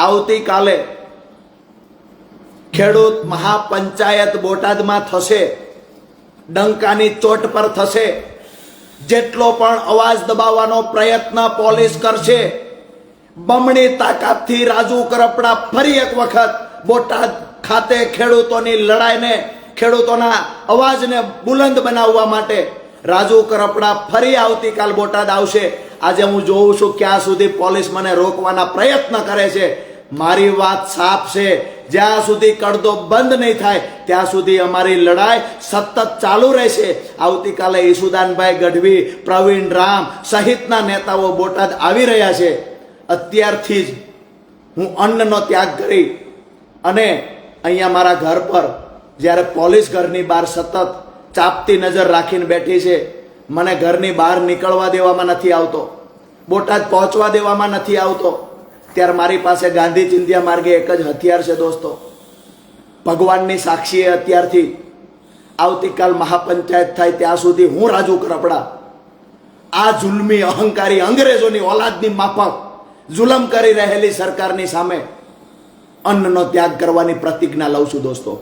આવતીકાલે ખેડૂત મહાપંચાયત બોટાદમાં થશે, ડંકાની ચોટ પર થશે, જેટલો પણ અવાજ દબાવવાનો પ્રયત્ન પોલીસ કરશે, બમણી તાકાતથી રાજુ કરપડા ફરી એક વખત બોટાદ ખાતે ખેડૂતોની લડાઈને, ખેડૂતોના અવાજને બુલંદ બનાવવા માટે રાજુ કરપડા ફરી આવતીકાલ બોટાદ આવશે. આજે હું જોઉં છું ક્યાં સુધી પોલીસ મને રોકવાના પ્રયત્ન કરે છે. મારી વાત સાફ છે. જ્યાં સુધી કડદો બંધ નહીં થાય, ત્યાં સુધી અમારી લડાઈ સતત ચાલુ રહેશે. આવતીકાલે ઈસુદાનભાઈ ગઢવી, પ્રવીણ રામ સહિતના નેતાઓ બોટાદ આવી રહ્યા છે. અત્યારથી જ હું અન્નનો ત્યાગ કરી અને અહીંયા મારા ઘર પર જ્યારે પોલીસ ઘરની બહાર સતત ચાપતી નજર રાખીને બેઠી છે, મને ઘરની બહાર નીકળવા દેવામાં નથી આવતો. બોટાદ પહોંચવા દેવામાં નથી આવતો. ત્યારે મારી પાસે ગાંધી ચિંધ્યા માર્ગે એક જ હથિયાર છે દોસ્તો. ભગવાનની સાક્ષીએ અત્યારથી આવતીકાલ મહાપંચાયત થાય ત્યાં સુધી હું રાજુ કરપડા. આ જુલમી અહંકારી અંગ્રેજોની ઓલાદની માફક જુલમ કરી રહેલી સરકારની સામે અન્નનો ત્યાગ કરવાની પ્રતિજ્ઞા લઉં છું દોસ્તો.